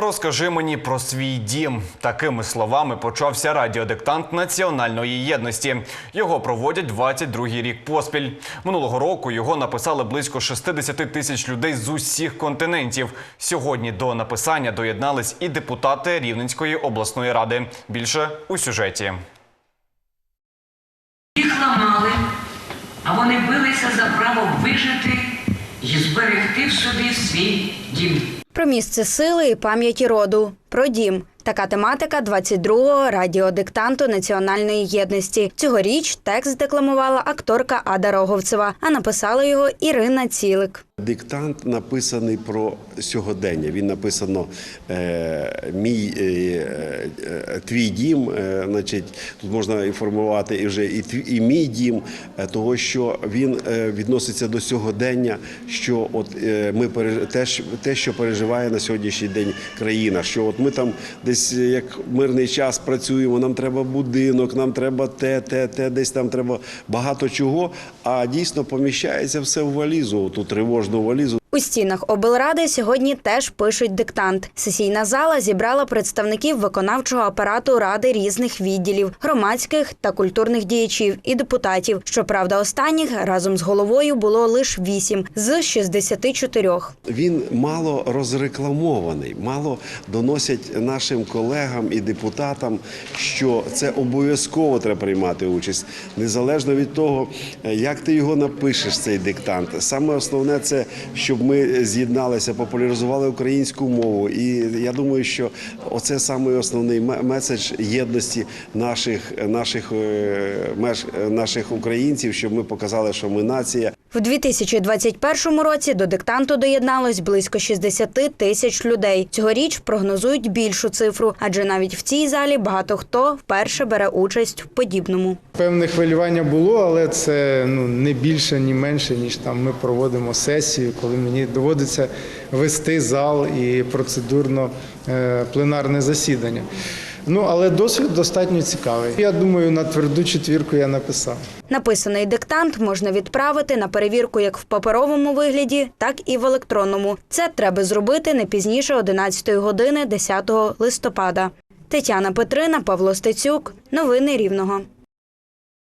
Розкажи мені про свій дім. Такими словами почався радіодиктант національної єдності. Його проводять 22-й рік поспіль. Минулого року його написали близько 60 тисяч людей з усіх континентів. Сьогодні до написання доєднались і депутати Рівненської обласної ради. Більше у сюжеті. Їх ламали, а вони билися за право вижити і зберегти в собі свій дім. Про місце сили і пам'яті роду. Про дім. Така тематика 22-го радіодиктанту національної єдності. Цьогоріч текст декламувала акторка Ада Роговцева, а написала його Ірина Цілик. Диктант написаний про сьогодення. Він написано е, мій е, е, твій дім. Значить, тут можна інформувати і вже і, твій, і мій дім, того що він відноситься до сьогодення, що от ми переж... те, що- переживає на сьогоднішній день країна. Що от ми там десь як мирний час працюємо, нам треба будинок, нам треба те, те, те, десь там треба багато чого. А дійсно поміщається все в валізу, ту тривожну валізу. У стінах облради сьогодні теж пишуть диктант. Сесійна зала зібрала представників виконавчого апарату ради різних відділів, громадських та культурних діячів і депутатів. Щоправда, останніх разом з головою було лише вісім з 64. Він мало розрекламований, мало доносять нашим колегам і депутатам, що це обов'язково треба приймати участь, незалежно від того, як ти його напишеш, цей диктант. Саме основне це щоб ми з'єдналися, популяризували українську мову. І я думаю, що оце саме основний ме- меседж єдності наших наших е, меж наших українців, щоб ми показали, що ми нація. В 2021 році до диктанту доєдналось близько 60 тисяч людей. Цьогоріч прогнозують більшу цифру, адже навіть в цій залі багато хто вперше бере участь в подібному. Певне хвилювання було, але це ну не більше, ні менше, ніж там ми проводимо сесію, коли мені доводиться вести зал і процедурно е, пленарне засідання. Ну але досвід достатньо цікавий. Я думаю, на тверду четвірку я написав. Написаний диктант можна відправити на перевірку як в паперовому вигляді, так і в електронному. Це треба зробити не пізніше 11 години 10 листопада. Тетяна Петрина, Павло Стецюк. Новини Рівного.